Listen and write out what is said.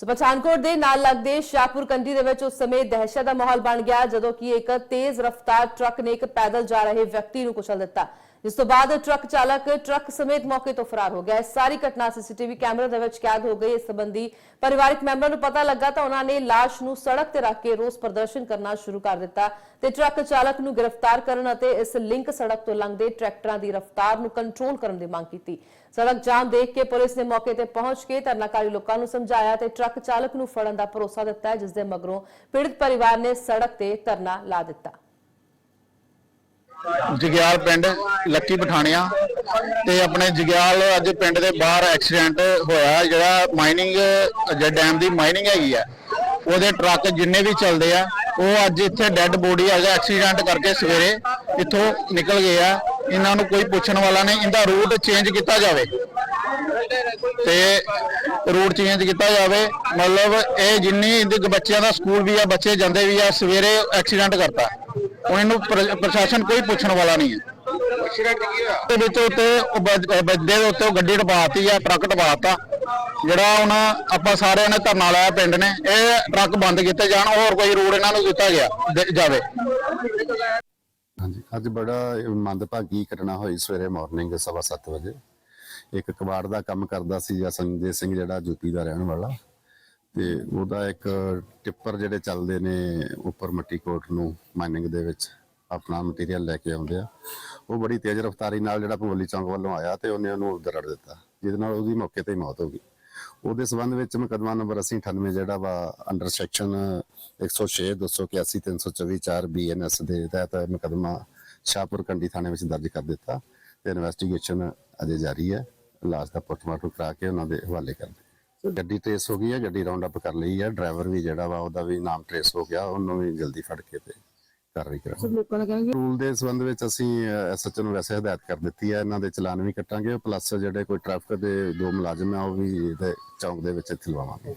ਸੋ ਪਠਾਨਕੋਟ ਦੇ ਨਾਲ ਲੱਗਦੇ ਸ਼ਾਹਪੁਰ ਕੰਢੀ ਦੇ ਵਿੱਚ ਉਸ ਸਮੇਂ ਦਹਿਸ਼ਤ ਦਾ ਮਾਹੌਲ ਬਣ ਗਿਆ ਜਦੋਂ ਕਿ ਇੱਕ ਤੇਜ਼ ਰਫ਼ਤਾਰ ਟਰੱਕ ਨੇ ਇੱਕ ਪੈਦਲ ਜਾ ਰਹੇ ਵਿਅਕਤੀ ਨੂੰ ਕੁਚਲ ਦਿੱਤਾ। ਜਿਸ ਤੋਂ ਬਾਅਦ ਟਰੱਕ ਚਾਲਕ ਟਰੱਕ ਸਮੇਤ ਮੌਕੇ ਤੋਂ ਫਰਾਰ ਹੋ ਗਿਆ। ਇਹ ਸਾਰੀ ਘਟਨਾ ਸੀਸੀਟੀਵੀ ਕੈਮਰੇ ਦੇ ਵਿੱਚ ਕੈਦ ਹੋ ਗਈ। ਇਸ ਸੰਬੰਧੀ ਪਰਿਵਾਰਕ ਮੈਂਬਰਾਂ ਨੂੰ ਪਤਾ ਲੱਗਾ ਤਾਂ ਉਹਨਾਂ ਨੇ ਲਾਸ਼ ਨੂੰ ਸੜਕ ਤੇ ਰੱਖ ਕੇ ਰੋਸ ਪ੍ਰਦਰਸ਼ਨ ਕਰਨਾ ਸ਼ੁਰੂ ਕਰ ਦਿੱਤਾ ਤੇ ਟਰੱਕ ਚਾਲਕ ਨੂੰ ਗ੍ਰਿਫਤਾਰ ਕਰਨ ਅਤੇ ਇਸ ਲਿੰਕ ਸੜਕ ਤੋਂ ਲੰਘਦੇ ਟਰੈਕਟਰਾਂ ਦੀ ਰਫ਼ਤਾਰ ਨੂੰ ਕੰਟਰੋਲ ਕਰਨ ਦੀ ਮੰਗ ਕੀਤੀ। ਸੜਕ ਜਾਮ ਦੇਖ ਕੇ ਪੁਲਿਸ ਨੇ ਮੌਕੇ ਤੇ ਪਹੁੰਚ ਕੇ ਧਰਨਾਕਾਰੀ ਲੋਕਾਂ ਨੂੰ ਸਮਝਾਇਆ ਤੇ ਟਰੱਕ ਚਾਲਕ ਨੂੰ ਫੜਨ ਦਾ ਭਰੋਸਾ ਦਿੱਤਾ ਹੈ, ਜਿਸ ਦੇ ਮਗਰੋਂ ਪੀੜਤ ਪਰਿਵਾਰ ਨੇ ਸੜਕ ਤੇ ਧਰਨਾ ਲਾ ਦਿੱਤਾ। ਜਗਿਆਲ ਪਿੰਡ, ਲੱਕੀ ਪਠਾਣਿਆ ਤੇ ਆਪਣੇ ਜਗਿਆਲ ਅੱਜ ਪਿੰਡ ਦੇ ਬਾਹਰ ਐਕਸੀਡੈਂਟ ਹੋਇਆ, ਜਿਹੜਾ ਮਾਈਨਿੰਗ ਜਿਹੜਾ ਡੈਮ ਦੀ ਮਾਈਨਿੰਗ ਹੈਗੀ ਆ, ਉਹਦੇ ਟਰੱਕ ਜਿੰਨੇ ਵੀ ਚੱਲਦੇ ਆ, ਉਹ ਅੱਜ ਇੱਥੇ ਡੈੱਡ ਬੋਡੀ ਆ ਗਿਆ ਐਕਸੀਡੈਂਟ ਕਰਕੇ ਸਵੇਰੇ ਇੱਥੋਂ ਨਿਕਲ ਗਏ ਆ। ਇਹਨਾਂ ਨੂੰ ਕੋਈ ਪੁੱਛਣ ਵਾਲਾ ਨਹੀਂ, ਇਹਦਾ ਰੂਟ ਚੇਂਜ ਕੀਤਾ ਜਾਵੇ। ਤੇ ਰੂਟ ਚੇਂਜ ਕੀਤਾ ਜਾਵੇ, ਮਤਲਬ ਇਹ ਜਿੰਨੀ ਇਹਦੇ ਬੱਚਿਆਂ ਦਾ ਸਕੂਲ ਵੀ ਆ, ਬੱਚੇ ਜਾਂਦੇ ਵੀ ਆ, ਸਵੇਰੇ ਐਕਸੀਡੈਂਟ ਕਰਤਾ। ਹੁਣ ਇਹਨੂੰ ਪ੍ਰ- ਪ੍ਰਸ਼ਾਸਨ ਕੋਈ ਪੁੱਛਣ ਵਾਲਾ ਨਹੀਂ ਹੈ। ਦੇ ਵਿੱਚ ਉੱਤੇ ਉਹ ਬ- ਬੰਦੇ ਦੇ ਉੱਤੇ ਉਹ ਗੱਡੀ ਟਪਾਤੀ ਆ, ਟਰੱਕ ਟਪਾਤਾ ਜਿਹੜਾ ਹੁਣ ਆਪਾਂ ਸਾਰਿਆਂ ਨੇ ਧਰਨਾ ਲਾਇਆ ਪਿੰਡ ਨੇ, ਇਹ ਟਰੱਕ ਬੰਦ ਕੀਤੇ ਜਾਣ, ਹੋਰ ਕੋਈ ਰੂਟ ਇਹਨਾਂ ਨੂੰ ਦਿੱਤਾ ਗਿਆ, ਦੇ- ਜਾਵੇ। ਹਾਂਜੀ, ਅੱਜ ਬੜਾ ਮੰਦਭਾਗੀ ਘਟਨਾ ਹੋਈ ਸਵੇਰੇ ਮਾਰਨਿੰਗ ਸਵਾ ਸੱਤ ਵਜੇ। ਇੱਕ ਕਬਾੜ ਦਾ ਕੰਮ ਕਰਦਾ ਸੀ ਜਾਂ ਸੰਜੇ ਸਿੰਘ, ਜਿਹੜਾ ਜੁੱਤੀ ਦਾ ਰਹਿਣ ਵਾਲਾ। ਤੇ ਉਹਦਾ ਇੱਕ ਟਿੱਪਰ ਜਿਹੜੇ ਚੱਲਦੇ ਨੇ ਉੱਪਰ ਮੱਟੀ ਕੋਟ ਨੂੰ ਮਾਈਨਿੰਗ ਦੇ ਵਿੱਚ ਆਪਣਾ ਮਟੀਰੀਅਲ ਲੈ ਕੇ ਆਉਂਦੇ ਆ। ਉਹ ਬੜੀ ਤੇਜ਼ ਰਫ਼ਤਾਰੀ ਨਾਲ ਜਿਹੜਾ ਭਗੋਲੀ ਚੌਂਕ ਵੱਲੋਂ ਆਇਆ ਤੇ ਉਹਨੇ ਉਹਨੂੰ ਉੱਧਰ ਰੜ ਦਿੱਤਾ, ਜਿਹਦੇ ਨਾਲ ਉਹਦੀ ਮੌਕੇ ਤੇ ਹੀ ਮੌਤ ਹੋ ਗਈ। ਉਹਦੇ ਸਬੰਧ ਵਿੱਚ ਮੁਕੱਦਮਾ ਨੰਬਰ 8098 ਜਿਹੜਾ ਵਾ ਅੰਡਰ ਸੈਕਸ਼ਨ 106 281 324 4 ਬੀਐਨਐਸ ਦੇ ਤਹਿਤ ਮੁਕੱਦਮਾ ਸ਼ਾਹਪੁਰ ਕੰਡੀ ਥਾਣੇ ਵਿੱਚ ਦਰਜ ਕਰ ਦਿੱਤਾ ਤੇ ਇਨਵੈਸਟੀਗੇਸ਼ਨ ਅਜੇ ਜਾਰੀ ਹੈ। ਲਾਸ਼ ਦਾ ਪੋਸਟਮਾਰਟਮ ਕਰਾ ਕੇ ਉਹਨਾਂ ਦੇ ਹਵਾਲੇ ਕਰ ਦਿੱਤਾ। ਗੱਡੀ ਟ੍ਰੇਸ ਹੋ ਗਈ ਹੈ ਗੱਡੀ ਰਾਉਂਡ ਅਪ ਕਰ ਲਈ ਹੈ ਡਰਾਈਵਰ ਵੀ ਜਿਹੜਾ ਵਾ ਉਹਦਾ ਵੀ ਨਾਮ ਟ੍ਰੇਸ ਹੋ ਗਿਆ ਉਹਨੂੰ ਵੀ ਜਲਦੀ ਫੜ ਕੇ ਤੇ ਕਾਰਵਾਈ ਕਰਾਂਗੇ। ਲੋਕਾਂ ਦਾ ਕਹਿਣਾ ਕਿ ਰੂਲ ਦੇ ਸੰਬੰਧ ਵਿੱਚ ਅਸੀਂ ਐਸਐਚਓ ਨੂੰ ਵੈਸੇ ਹਦਾਇਤ ਕਰ ਦਿੱਤੀ ਹੈ ਇਹਨਾਂ ਦੇ ਚਲਾਨ ਵੀ ਕੱਟਾਂਗੇ ਪਲੱਸ ਜਿਹੜੇ ਕੋਈ ਟ੍ਰੈਫਿਕ ਦੇ ਦੋ ਮੁਲਾਜ਼ਮ ਆ ਉਹ ਵੀ ਚੌਂਕ ਦੇ ਵਿੱਚ ਇੱਥੇ ਲਵਾਵਾਂਗੇ।